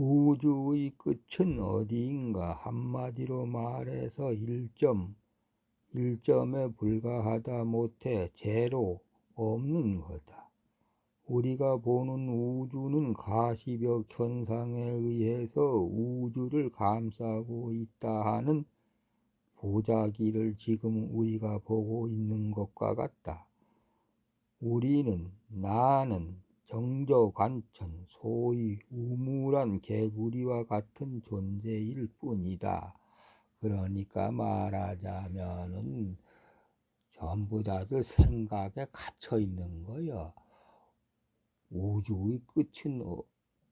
우주의 끝은 어디인가 한마디로 말해서 일점, 일점에 불과하다 못해 제로 없는 거다. 우리가 보는 우주는 가시벽 현상에 의해서 우주를 감싸고 있다 하는 보자기를 지금 우리가 보고 있는 것과 같다. 우리는 나는 정저관천 소위 우물한 개구리와 같은 존재일 뿐이다. 그러니까 말하자면은 전부 다들 생각에 갇혀 있는 거요. 우주의 끝은 어-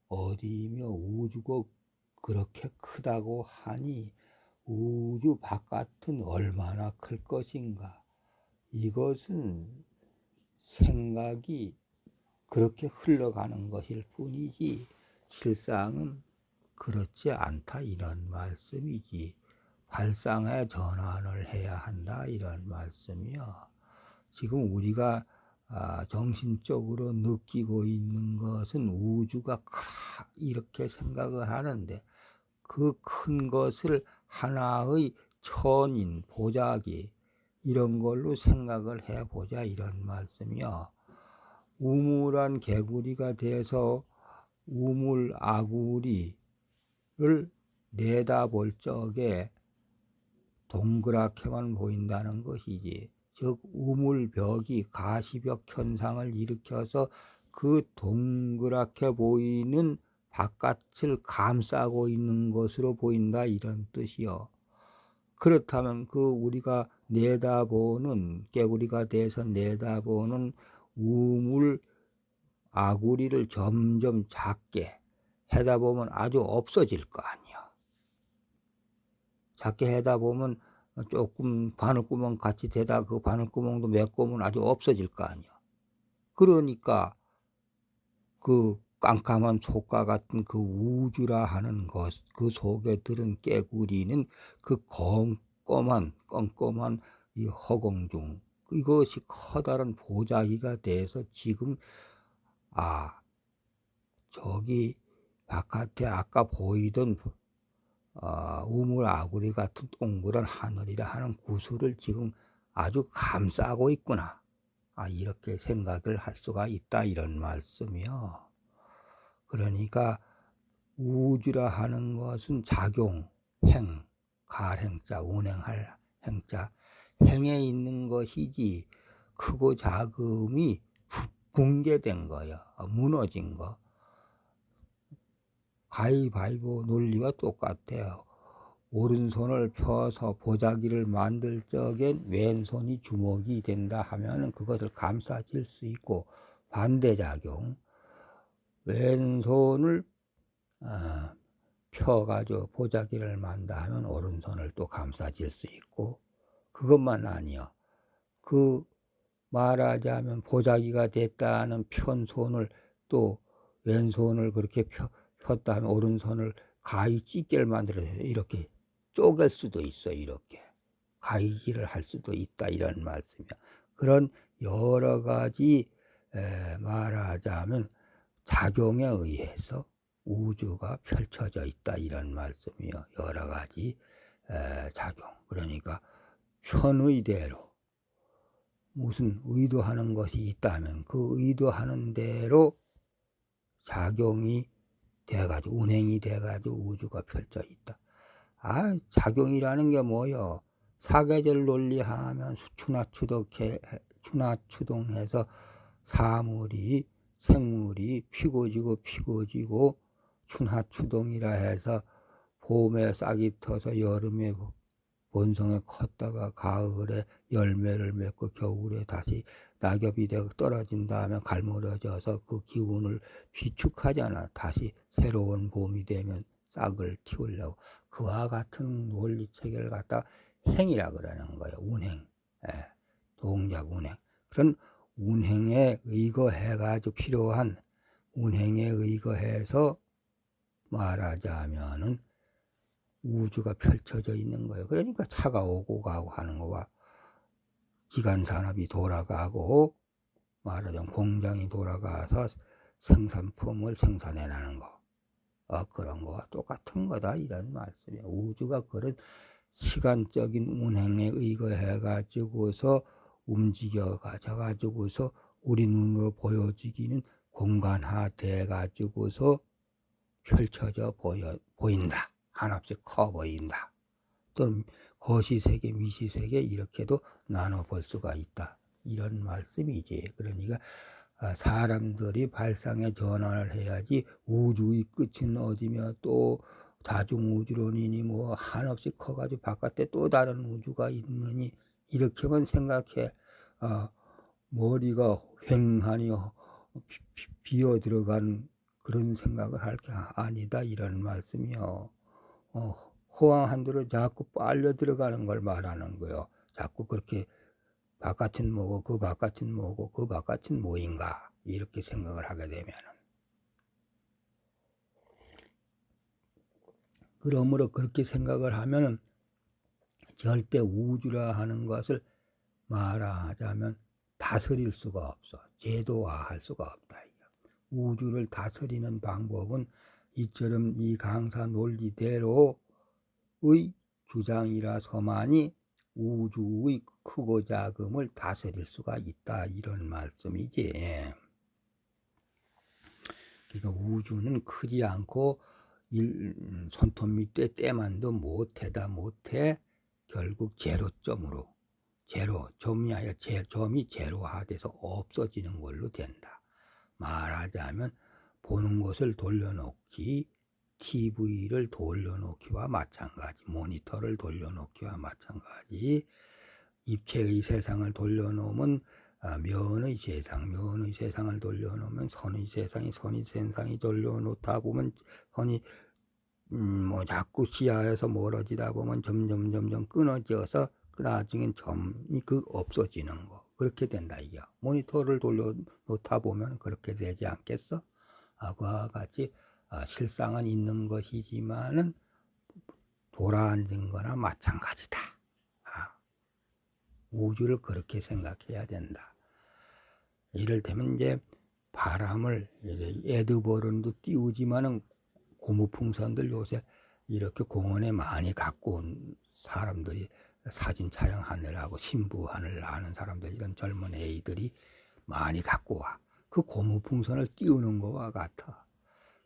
어디이며 우주가 그렇게 크다고 하니 우주 바깥은 얼마나 클 것인가? 이것은 생각이 그렇게 흘러가는 것일 뿐이지 실상은 그렇지 않다 이런 말씀이지 발상의 전환을 해야 한다 이런 말씀이요. 지금 우리가 아, 정신적으로 느끼고 있는 것은 우주가 크다 이렇게 생각을 하는데 그 큰 것을 하나의 천인 보자기 이런 걸로 생각을 해보자 이런 말씀이요. 우물한 개구리가 돼서 우물 아구리를 내다볼 적에 동그랗게만 보인다는 것이지. 즉 우물벽이 가시벽 현상을 일으켜서 그 동그랗게 보이는 바깥을 감싸고 있는 것으로 보인다 이런 뜻이요. 그렇다면 그 우리가 내다보는 개구리가 돼서 내다보는 우물 아구리를 점점 작게 해다 보면 아주 없어질 거 아니야. 작게 해다 보면 조금 바늘구멍 같이 되다 그 바늘구멍도 메꾸면 아주 없어질 거 아니야. 그러니까 그 깜깜한 속과 같은 그 우주라 하는 것, 그 속에 들은 깨구리는 그 껌껌한, 껌껌한 이 허공중, 이것이 커다란 보자기가 돼서 지금, 아, 저기 바깥에 아까 보이던 어, 우물 아구리 같은 동그란 하늘이라 하는 구슬을 지금 아주 감싸고 있구나. 아, 이렇게 생각을 할 수가 있다. 이런 말씀이요. 그러니까 우주라 하는 것은 작용, 행, 갈행자, 운행할 행자, 행에 있는 것이지 크고 작음이 붕괴된 거야. 무너진 거. 가위바위보 논리와 똑같아요. 오른손을 펴서 보자기를 만들 적엔 왼손이 주먹이 된다 하면은 그것을 감싸질 수 있고 반대작용 왼손을 어, 펴가지고 보자기를 만다 하면 오른손을 또 감싸질 수 있고 그것만 아니요. 그 말하자면 보자기가 됐다는 편손을 또 왼손을 그렇게 펴, 폈다 하면 오른손을 가위 찢기를 만들어서 이렇게 쪼갤 수도 있어 이렇게 가위질을 할 수도 있다 이런 말씀이야. 그런 여러 가지 에, 말하자면 작용에 의해서 우주가 펼쳐져 있다 이런 말씀이요. 여러 가지 에, 작용. 그러니까 편의대로 무슨 의도하는 것이 있다면 그 의도하는 대로 작용이 돼가지고 운행이 돼가지고 우주가 펼쳐 있다. 아 작용이라는 게 뭐요? 사계절 논리하면 추나추동해 추나 추동해서 사물이 생물이 피고지고 피고지고 춘하추동이라 해서 봄에 싹이 터서 여름에 원성에 컸다가 가을에 열매를 맺고 겨울에 다시 낙엽이 되고 떨어진 다음에 갈무려져서 그 기운을 비축하잖아. 다시 새로운 봄이 되면 싹을 키우려고. 그와 같은 논리 체계를 갖다 행이라 그러는 거예요. 운행. 예. 동작 운행. 그런 운행에 의거해가지고 필요한 운행에 의거해서 말하자면은 우주가 펼쳐져 있는 거예요. 그러니까 차가 오고 가고 하는 거와 기간 산업이 돌아가고 말하자면 공장이 돌아가서 생산품을 생산해 나는 거. 어, 그런 거와 똑같은 거다 이런 말씀이에요. 우주가 그런 시간적인 운행에 의거해 가지고서 움직여 가져 가지고서 우리 눈으로 보여지기는 공간화 돼 가지고서 펼쳐져 보여 보인다. 한없이 커 보인다. 또는 거시세계, 미시세계 이렇게도 나눠 볼 수가 있다. 이런 말씀이지. 그러니까 아, 사람들이 발상의 전환을 해야지 우주의 끝은 어디며 또 다중우주론이니 뭐 한없이 커가지고 바깥에 또 다른 우주가 있느니 이렇게만 생각해 어, 머리가 횡하니 비어 들어간 그런 생각을 할 게 아니다 이런 말씀이요. 어, 호황한 대로 자꾸 빨려 들어가는 걸 말하는 거요. 자꾸 그렇게 바깥은 뭐고 그 바깥은 뭐고 그 바깥은 뭐인가 이렇게 생각을 하게 되면은 그러므로 그렇게 생각을 하면은 절대 우주라 하는 것을 말하자면 다스릴 수가 없어 제도화할 수가 없다. 우주를 다스리는 방법은 이처럼 이 강사 논리대로의 주장이라서만이 우주의 크고 작음을 다스릴 수가 있다 이런 말씀이지. 그러니까 우주는 크지 않고 일, 손톱 밑에 때만도 못해다 못해 결국 제로점으로 제로 점이 아니라 제, 점이 제로화돼서 없어지는 걸로 된다. 말하자면 보는 것을 돌려놓기 TV를 돌려놓기와 마찬가지, 모니터를 돌려놓기와 마찬가지, 입체의 세상을 돌려놓으면 아, 면의 세상, 면의 세상을 돌려놓으면 선의 세상이, 선의 세상이 돌려놓다 보면 선이 음, 뭐 자꾸 시야에서 멀어지다 보면 점점 점점 끊어져서 그 나중엔 점이 그 없어지는 거 그렇게 된다 이게 모니터를 돌려 놓다 보면 그렇게 되지 않겠어? 아, 그와 같이 어, 실상은 있는 것이지만은 돌아앉은 거나 마찬가지다. 아, 우주를 그렇게 생각해야 된다. 이를테면 이제 바람을 에드버런도 띄우지만은 고무풍선들 요새 이렇게 공원에 많이 갖고 온 사람들이 사진 촬영하느라고 신부하늘 하는 사람들 이런 젊은 애들이 많이 갖고 와. 그 고무풍선을 띄우는 거와 같아.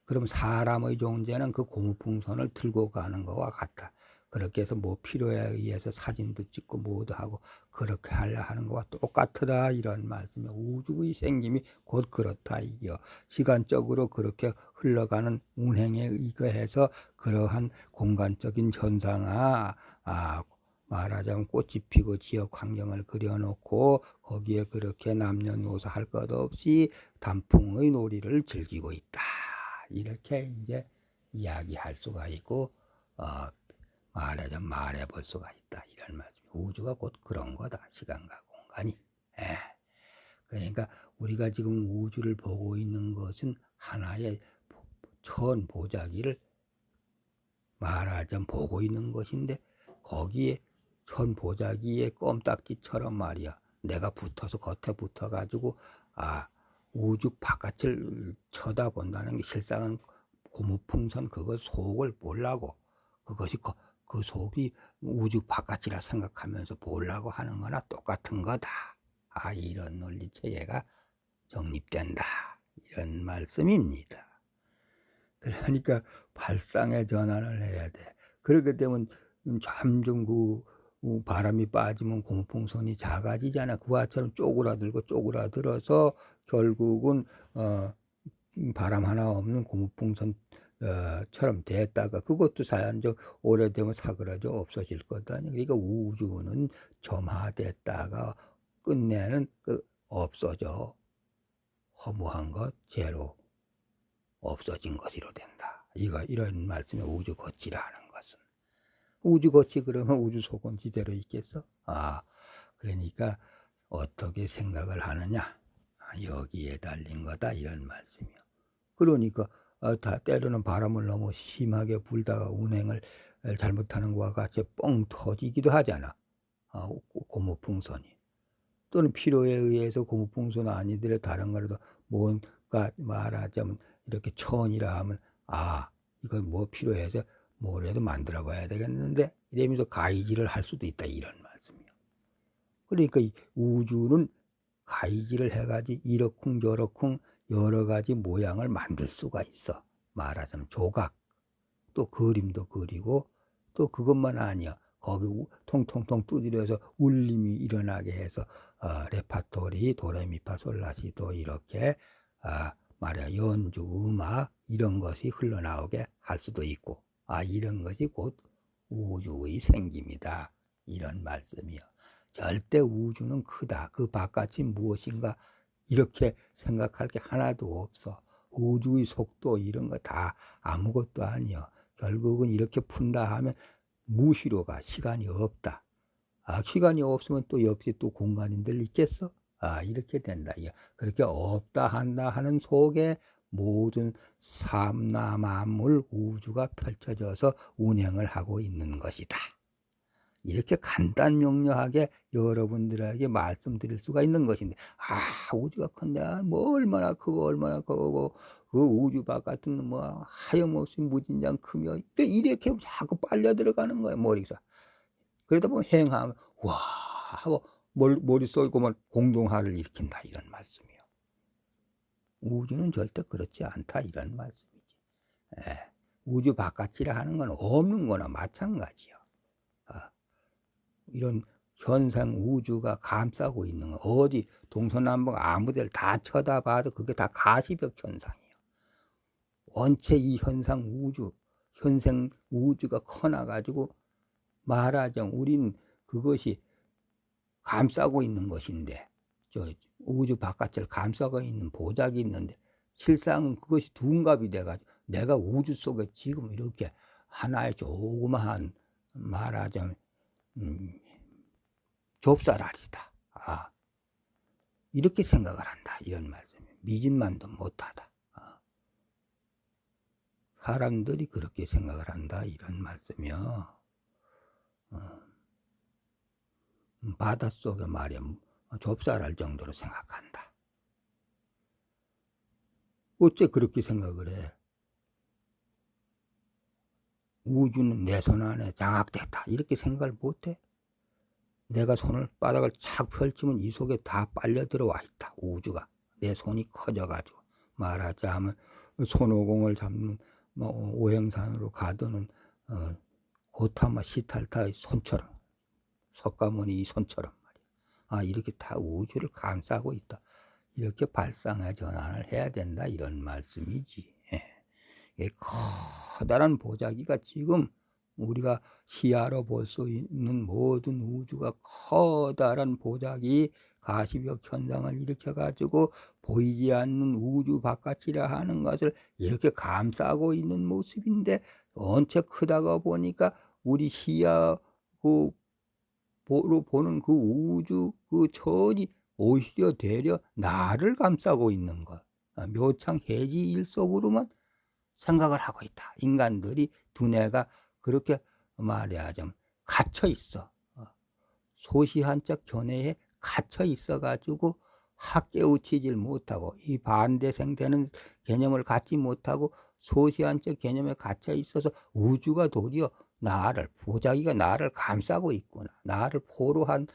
그럼 사람의 존재는 그 고무풍선을 들고 가는 것과 같다. 그렇게 해서 뭐 필요에 의해서 사진도 찍고 뭐도 하고 그렇게 하려 하는 것과 똑같다 이런 말씀이 우주의 생김이 곧 그렇다 이겨 시간적으로 그렇게 흘러가는 운행에 의거해서 그러한 공간적인 현상아 아 말하자면 꽃이 피고 지역 환경을 그려놓고 거기에 그렇게 남녀노소 할 것 없이 단풍의 놀이를 즐기고 있다. 이렇게 이제 이야기할 수가 있고 어, 말하자면 말해볼 수가 있다 이런 말씀. 우주가 곧 그런 거다. 시간과 공간이. 예. 그러니까 우리가 지금 우주를 보고 있는 것은 하나의 천 보자기를 말하자면 보고 있는 것인데 거기에 천 보자기의 껌딱지처럼 말이야. 내가 붙어서 겉에 붙어 가지고 아 우주 바깥을 쳐다본다는 게 실상은 고무풍선 그거 속을 보려고 그것이 그, 그 속이 우주 바깥이라 생각하면서 보려고 하는 거나 똑같은 거다. 아 이런 논리 체계가 정립된다. 이런 말씀입니다. 그러니까 발상의 전환을 해야 돼. 그렇게 되면 점점 그 바람이 빠지면 고무풍선이 작아지잖아. 그와처럼 쪼그라들고 쪼그라들어서 결국은 어, 바람 하나 없는 고무풍선처럼 어, 됐다가 그것도 사연적 오래되면 사그라져 없어질 거다. 그러니까 우주는 점화됐다가 끝내는 그 없어져 허무한 것 제로 없어진 것으로 된다. 이거 이런 말씀이 우주 거치라는 우주 거치 그러면 우주 속은 지대로 있겠어? 아 그러니까 어떻게 생각을 하느냐 여기에 달린 거다 이런 말씀이요. 그러니까 어, 다 때로는 바람을 너무 심하게 불다가 운행을 잘못하는 것과 같이 뻥 터지기도 하잖아. 아, 고무풍선이. 또는 필요에 의해서 고무풍선 아니더라도 다른 거라도 뭔가 말하자면 이렇게 천이라 하면 아 이거 뭐 필요해서 뭐라도 만들어 봐야 되겠는데 이러면서 가이질을 할 수도 있다 이런 말씀이요. 그러니까 이 우주는 가이질을 해가지고 이러쿵 저러쿵 여러 가지 모양을 만들 수가 있어. 말하자면 조각 또 그림도 그리고 또 그것만 아니야. 거기 우- 통통통 두드려서 울림이 일어나게 해서 어, 레파토리 도레미파솔라시도 이렇게 아, 말이야 연주 음악 이런 것이 흘러나오게 할 수도 있고 아 이런 것이 곧 우주의 생김이다 이런 말씀이요. 절대 우주는 크다. 그 바깥이 무엇인가 이렇게 생각할 게 하나도 없어. 우주의 속도 이런 거 다 아무것도 아니요. 결국은 이렇게 푼다 하면 무시로 가 시간이 없다. 아, 시간이 없으면 또 역시 또 공간인들 있겠어? 아, 이렇게 된다. 그렇게 없다 한다 하는 속에 모든 삼나 만물 우주가 펼쳐져서 운행을 하고 있는 것이다. 이렇게 간단 명료하게 여러분들에게 말씀드릴 수가 있는 것인데 아 우주가 큰데 뭐 얼마나 크고 얼마나 크고 그 우주 바깥은 뭐 하염없이 무진장 크며 이렇게 자꾸 빨려 들어가는 거예요 머리가 그러다 보면 행하면 와 하고 머리, 머릿속에만 공동화를 일으킨다 이런 말씀이요 우주는 절대 그렇지 않다 이런 말씀이지. 예, 우주 바깥이라 하는 건 없는 거나 마찬가지요 이런 현상 우주가 감싸고 있는 거 어디 동서남북 아무 데를 다 쳐다봐도 그게 다 가시벽 현상이에요. 원체 이 현상 우주 현생 우주가 커나 가지고 말하자면 우린 그것이 감싸고 있는 것인데 저 우주 바깥을 감싸고 있는 보작이 있는데 실상은 그것이 둔갑이 돼가지고 내가 우주 속에 지금 이렇게 하나의 조그마한 말하자면 음, 좁쌀알이다. 아, 이렇게 생각을 한다. 이런 말씀이에요. 믿음만도 못하다. 아, 사람들이 그렇게 생각을 한다. 이런 말씀이요. 어, 음, 바닷속에 말이야 좁쌀알 정도로 생각한다. 어째 그렇게 생각을 해? 우주는 내 손 안에 장악됐다. 이렇게 생각을 못해? 내가 손을 바닥을 착 펼치면 이 속에 다 빨려 들어와 있다. 우주가 내 손이 커져가지고 말하자면 손오공을 잡는 뭐 오행산으로 가두는 어, 고타마 시탈타의 손처럼 석가모니 이 손처럼. 아 이렇게 다 우주를 감싸고 있다. 이렇게 발상의 전환을 해야 된다 이런 말씀이지. 예. 커다란 보자기가 지금 우리가 시야로 볼 수 있는 모든 우주가 커다란 보자기 가시벽 현상을 일으켜 가지고 보이지 않는 우주 바깥이라 하는 것을 이렇게 감싸고 있는 모습인데 언체 크다가 보니까 우리 시야 그보 로 보는 그 우주 그 천이 오히려 되려 나를 감싸고 있는 것. 아, 묘창 해지 일속으로만 생각을 하고 있다. 인간들이 두뇌가 그렇게 말이야 좀 갇혀 있어. 어. 소시한적 견해에 갇혀 있어 가지고 학깨우치질 못하고 이 반대생 되는 개념을 갖지 못하고 소시한적 개념에 갇혀 있어서 우주가 도리어 나를 보자기가 나를 감싸고 있구나 나를 포로한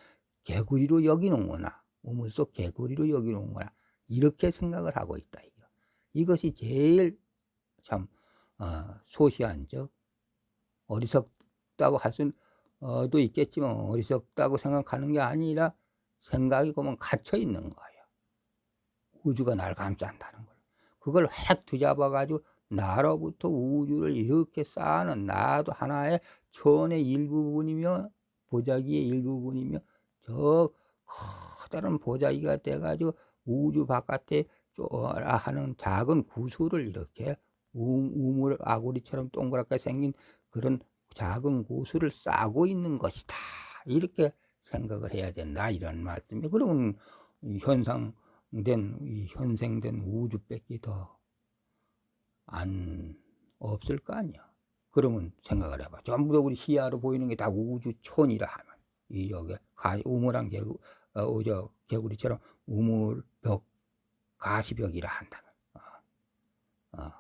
개구리로 여기는구나 우물 속 개구리로 여기는구나 이렇게 생각을 하고 있다 이거 이것이 제일 참 어, 소시한 적 어리석다고 할 수도 있겠지만 어리석다고 생각하는 게 아니라 생각이 그러면 갇혀 있는 거예요. 우주가 날 감싼다는 걸. 그걸 핵 뒤잡아가지고 나로부터 우주를 이렇게 쌓아는 나도 하나의 천의 일부분이며 보자기의 일부분이며 저 커다란 보자기가 돼가지고 우주 바깥에 쪼라 하는 작은 구슬을 이렇게 우물 아구리처럼 동그랗게 생긴 그런 작은 구슬을 싸고 있는 것이다. 이렇게 생각을 해야 된다. 이런 말씀이. 그러면 현상된, 현생된 우주밖에 더 안 없을 거 아니야. 그러면 생각을 해봐. 전부 다 우리 시야로 보이는 게 다 우주촌이라 하면, 이 여기 가, 우물한 개구, 어, 저 개구리처럼 우물벽, 가시벽이라 한다면, 어, 어.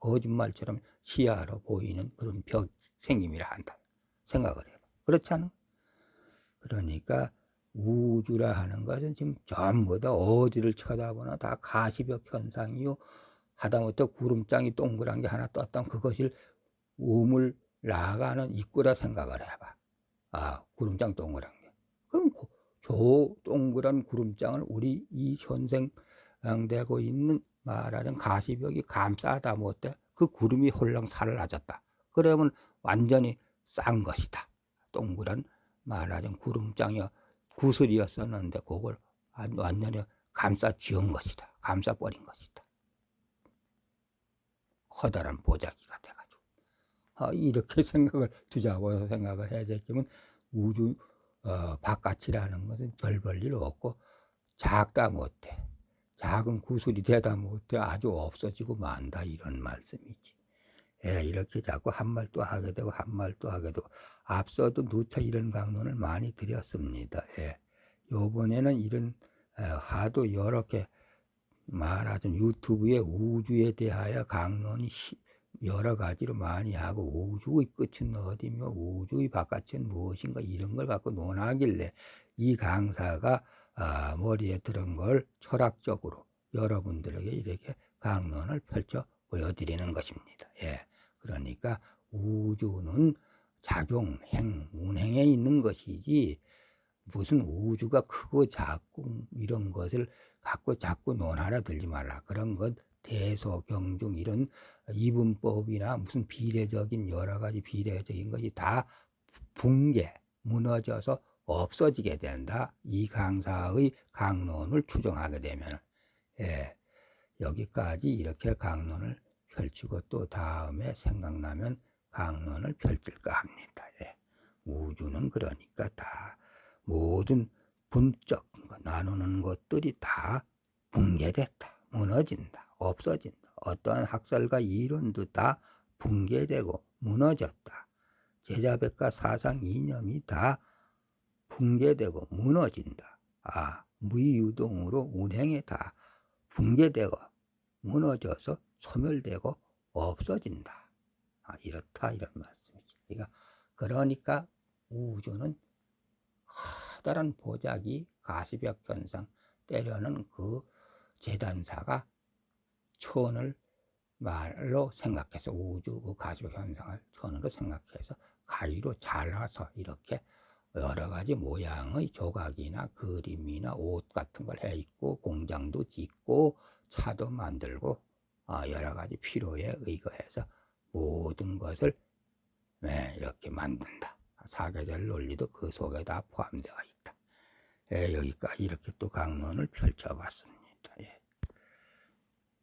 거짓말처럼 시야로 보이는 그런 벽 생김이라 한다 생각을 해봐 그렇지 않아? 그러니까 우주라 하는 것은 지금 전부 다 어디를 쳐다보나 다 가시벽 현상이요 하다못해 구름장이 동그란 게 하나 떴다면 그것을 우물 나가는 입구라 생각을 해봐 아 구름장 동그란 게 그럼 그- 저 동그란 구름장을 우리 이 현생되고 있는 말하자면 가시벽이 감싸다 못해 그 구름이 홀랑 살라졌다. 그러면 완전히 싼 것이다. 동그란 말하자면 구름장이 구슬이었었는데 그걸 완- 완전히 감싸 지은 것이다. 감싸 버린 것이다. 커다란 보자기가 돼가지고 아, 이렇게 생각을 두자고 생각을 해야겠지만 우주 어, 바깥이라는 것은 별 볼 일 없고 작다 못해 작은 구슬이 되다 못해 아주 없어지고 만다 이런 말씀이지. 예, 이렇게 자꾸 한 말 또 하게 되고 한 말 또 하게 되고 앞서도 누차 이런 강론을 많이 드렸습니다. 예. 요번에는 이런 에, 하도 여러 개 말하자면 유튜브에 우주에 대하여 강론이 시- 여러 가지로 많이 하고 우주의 끝은 어디며 우주의 바깥은 무엇인가 이런 걸 갖고 논하길래 이 강사가 아, 머리에 들은 걸 철학적으로 여러분들에게 이렇게 강론을 펼쳐 보여드리는 것입니다. 예. 그러니까 우주는 작용, 행, 운행에 있는 것이지 무슨 우주가 크고 작고 이런 것을 갖고 자꾸 논하려 들지 말라. 그런 것 대소 경중 이런 이분법이나 무슨 비례적인 여러 가지 비례적인 것이 다 붕괴, 무너져서 없어지게 된다. 이 강사의 강론을 추정하게 되면, 예, 여기까지 이렇게 강론을 펼치고 또 다음에 생각나면 강론을 펼칠까 합니다. 예. 우주는 그러니까 다 모든 분적 나누는 것들이 다 붕괴됐다, 무너진다, 없어진다. 어떠한 학설과 이론도 다 붕괴되고 무너졌다. 제자백과 사상 이념이 다 붕괴되고 무너진다. 아, 무유동으로 운행에 다 붕괴되고 무너져서 소멸되고 없어진다. 아, 이렇다 이런 말씀이죠. 그러니까 그러니까 우주는 커다란 보자기 가시벽 현상 때려는 그 재단사가 천을 말로 생각해서 우주 그 가시벽 현상을 천으로 생각해서 가위로 잘라서 이렇게 여러 가지 모양의 조각이나 그림이나 옷 같은 걸 해 있고 공장도 짓고 차도 만들고 아, 여러 가지 필요에 의거해서 모든 것을 네, 이렇게 만든다. 사계절 논리도 그 속에 다 포함되어 있다. 예, 여기까지 이렇게 또 강론을 펼쳐봤습니다.